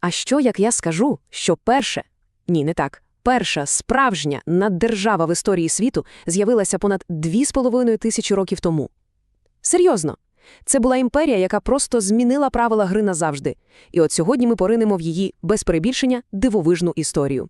А що, як я скажу, що перше, ні, не так, перша справжня наддержава в історії світу з'явилася понад 2,5 тисячі років тому? Серйозно. Це була імперія, яка просто змінила правила гри назавжди. І от сьогодні ми поринемо в її, без перебільшення, дивовижну історію.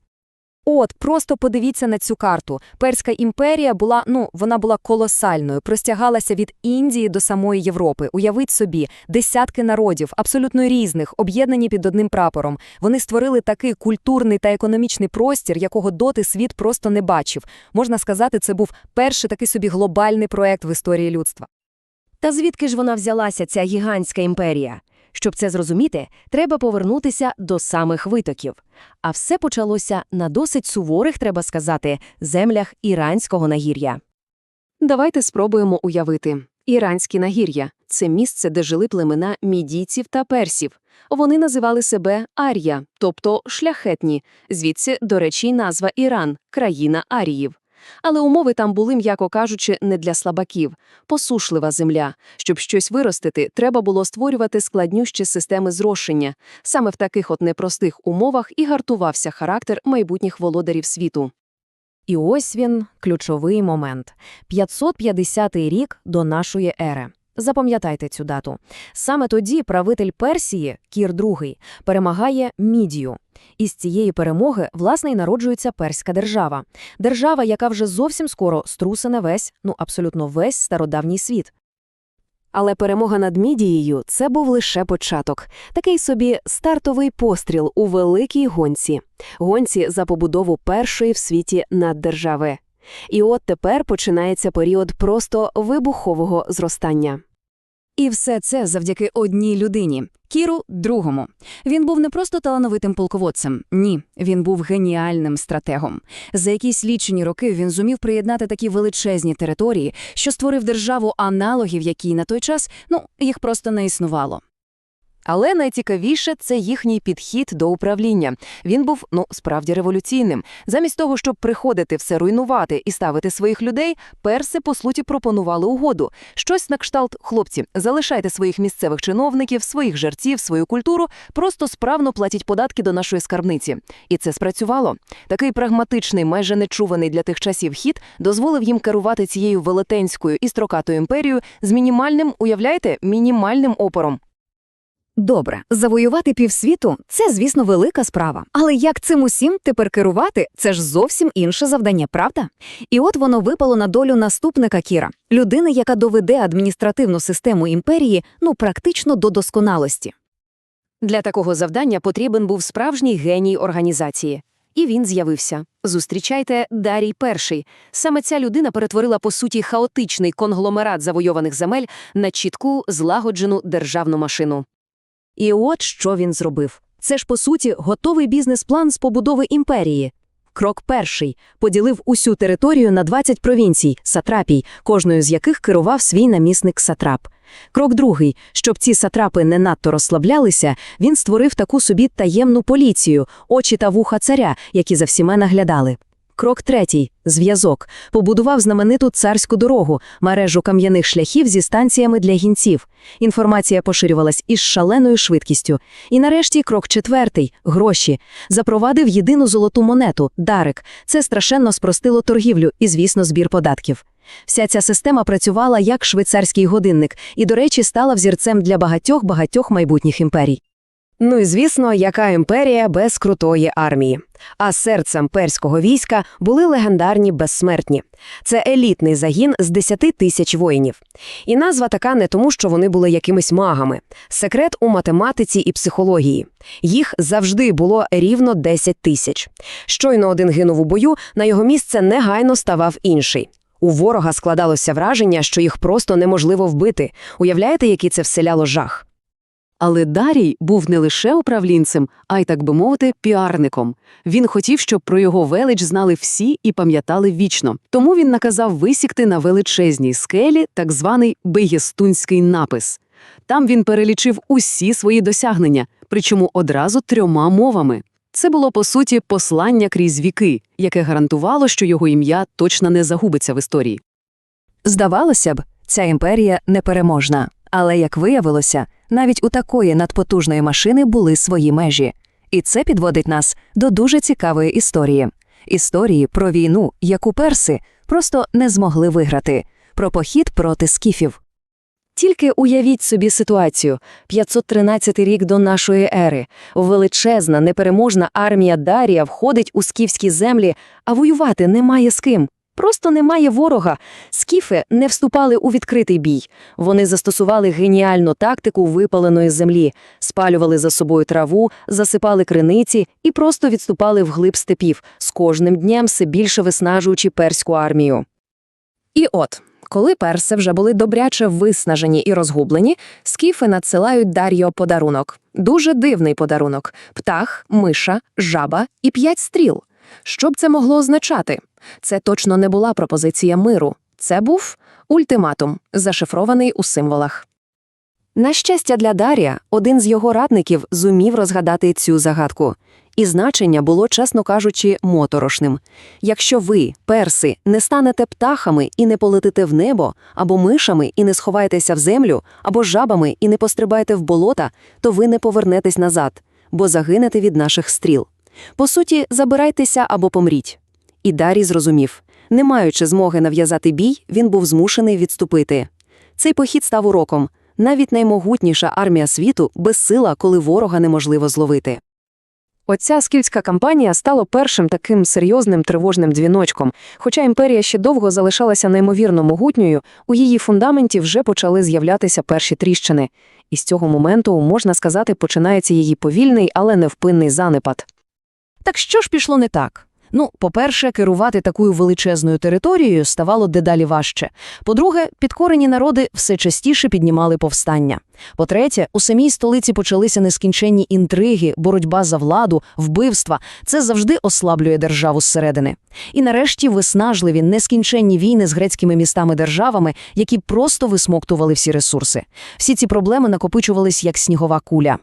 От, просто подивіться на цю карту. Перська імперія була, ну, вона була колосальною, простягалася від Індії до самої Європи. Уявіть собі, десятки народів, абсолютно різних, об'єднані під одним прапором. Вони створили такий культурний та економічний простір, якого доти світ просто не бачив. Можна сказати, це був перший такий собі глобальний проект в історії людства. Та звідки ж вона взялася, ця гігантська імперія? Щоб це зрозуміти, треба повернутися до самих витоків. А все почалося на досить суворих, треба сказати, землях іранського нагір'я. Давайте спробуємо уявити. Іранські нагір'я – це місце, де жили племена мідійців та персів. Вони називали себе Ар'я, тобто шляхетні, звідси, до речі, назва Іран – країна Аріїв. Але умови там були, м'яко кажучи, не для слабаків. Посушлива земля. Щоб щось виростити, треба було створювати складнющі системи зрошення. Саме в таких от непростих умовах і гартувався характер майбутніх володарів світу. І ось він, ключовий момент. 550 рік до нашої ери. Запам'ятайте цю дату. Саме тоді правитель Персії, Кір II, перемагає Мідію. І з цієї перемоги, власне, й народжується Перська держава. Держава, яка вже зовсім скоро струсине весь, ну абсолютно весь стародавній світ. Але перемога над Мідією – це був лише початок. Такий собі стартовий постріл у великій гонці. Гонці за побудову першої в світі наддержави. І от тепер починається період просто вибухового зростання. І все це завдяки одній людині – Кіру другому. Він був не просто талановитим полководцем, ні, він був геніальним стратегом. За якісь лічені роки він зумів приєднати такі величезні території, що створив державу аналогів, які на той час, ну, їх просто не існувало. Але найцікавіше це їхній підхід до управління. Він був, ну, справді революційним. Замість того, щоб приходити все руйнувати і ставити своїх людей, перси, по суті, пропонували угоду. Щось на кшталт, хлопці, залишайте своїх місцевих чиновників, своїх жерців, свою культуру, просто справно платіть податки до нашої скарбниці. І це спрацювало. Такий прагматичний, майже нечуваний для тих часів хід дозволив їм керувати цією велетенською і строкатою імперією з мінімальним, уявляєте, мінімальним опором. Добре, завоювати півсвіту – це, звісно, велика справа. Але як цим усім тепер керувати – це ж зовсім інше завдання, правда? І от воно випало на долю наступника Кіра – людини, яка доведе адміністративну систему імперії, ну, практично до досконалості. Для такого завдання потрібен був справжній геній організації. І він з'явився. Зустрічайте Дарій Перший. Саме ця людина перетворила, по суті, хаотичний конгломерат завойованих земель на чітку, злагоджену державну машину. І от що він зробив. Це ж, по суті, готовий бізнес-план з побудови імперії. Крок перший – поділив усю територію на 20 провінцій, сатрапій, кожною з яких керував свій намісник сатрап. Крок другий – щоб ці сатрапи не надто розслаблялися, він створив таку собі таємну поліцію, очі та вуха царя, які за всіма наглядали. Крок третій – зв'язок. Побудував знамениту царську дорогу, мережу кам'яних шляхів зі станціями для гінців. Інформація поширювалась із шаленою швидкістю. І нарешті крок четвертий – гроші. Запровадив єдину золоту монету – дарик. Це страшенно спростило торгівлю і, звісно, збір податків. Вся ця система працювала як швейцарський годинник і, до речі, стала взірцем для багатьох-багатьох майбутніх імперій. Ну і звісно, яка імперія без крутої армії. А серцем перського війська були легендарні безсмертні. Це елітний загін з 10 тисяч воїнів. І назва така не тому, що вони були якимись магами. Секрет у математиці і психології. Їх завжди було рівно 10 тисяч. Щойно один гинув у бою, на його місце негайно ставав інший. У ворога складалося враження, що їх просто неможливо вбити. Уявляєте, який це вселяло жах? Але Дарій був не лише управлінцем, а й, так би мовити, піарником. Він хотів, щоб про його велич знали всі і пам'ятали вічно. Тому він наказав висікти на величезній скелі так званий бегестунський напис. Там він перелічив усі свої досягнення, причому одразу трьома мовами. Це було, по суті, послання крізь віки, яке гарантувало, що його ім'я точно не загубиться в історії. Здавалося б, ця імперія непереможна. Але, як виявилося, навіть у такої надпотужної машини були свої межі. І це підводить нас до дуже цікавої історії. Історії про війну, яку перси просто не змогли виграти, про похід проти скіфів. Тільки уявіть собі ситуацію. 513 рік до нашої ери. Величезна, непереможна армія Дарія входить у скіфські землі, а воювати немає з ким. Просто немає ворога. Скіфи не вступали у відкритий бій. Вони застосували геніальну тактику випаленої землі, спалювали за собою траву, засипали криниці і просто відступали вглиб степів, з кожним днем все більше виснажуючи перську армію. І от, коли перси вже були добряче виснажені і розгублені, скіфи надсилають Дар'йо подарунок. Дуже дивний подарунок – птах, миша, жаба і п'ять стріл. Що б це могло означати? Це точно не була пропозиція миру. Це був ультиматум, зашифрований у символах. На щастя для Дарія, один з його радників зумів розгадати цю загадку. І значення було, чесно кажучи, моторошним. Якщо ви, перси, не станете птахами і не полетите в небо, або мишами і не сховаєтеся в землю, або жабами і не пострибаєте в болота, то ви не повернетесь назад, бо загинете від наших стріл. По суті, забирайтеся або помріть. І Дарій зрозумів. Не маючи змоги нав'язати бій, він був змушений відступити. Цей похід став уроком. Навіть наймогутніша армія світу безсила, коли ворога неможливо зловити. Оця скіфська кампанія стала першим таким серйозним тривожним дзвіночком. Хоча імперія ще довго залишалася неймовірно могутньою, у її фундаменті вже почали з'являтися перші тріщини. І з цього моменту, можна сказати, починається її повільний, але невпинний занепад. Так що ж пішло не так? Ну, по-перше, керувати такою величезною територією ставало дедалі важче. По-друге, підкорені народи все частіше піднімали повстання. По-третє, у самій столиці почалися нескінченні інтриги, боротьба за владу, вбивства. Це завжди ослаблює державу зсередини. І нарешті виснажливі, нескінченні війни з грецькими містами-державами, які просто висмоктували всі ресурси. Всі ці проблеми накопичувались як снігова куля.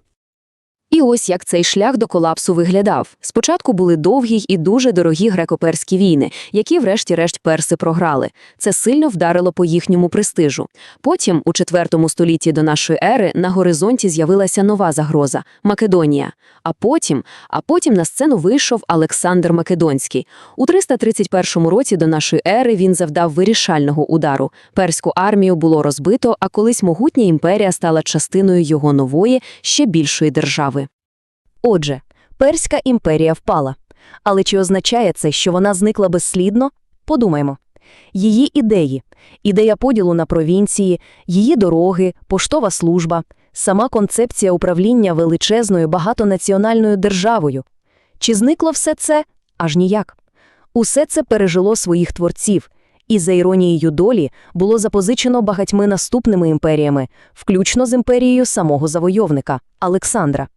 І ось як цей шлях до колапсу виглядав. Спочатку були довгі і дуже дорогі греко-перські війни, які врешті-решт перси програли. Це сильно вдарило по їхньому престижу. Потім, у IV столітті до нашої ери, на горизонті з'явилася нова загроза – Македонія. А потім, а потім на сцену вийшов Олександр Македонський. У 331 році до нашої ери він завдав вирішального удару. Перську армію було розбито, а колись могутня імперія стала частиною його нової, ще більшої держави. Отже, Перська імперія впала. Але чи означає це, що вона зникла безслідно? Подумаймо. Її ідеї, ідея поділу на провінції, її дороги, поштова служба, сама концепція управління величезною багатонаціональною державою. Чи зникло все це? Аж ніяк. Усе це пережило своїх творців, і за іронією долі було запозичено багатьми наступними імперіями, включно з імперією самого завойовника Олександра.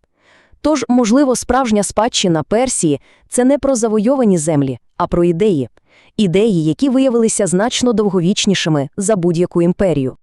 Тож, можливо, справжня спадщина Персії – це не про завойовані землі, а про ідеї. Ідеї, які виявилися значно довговічнішими за будь-яку імперію.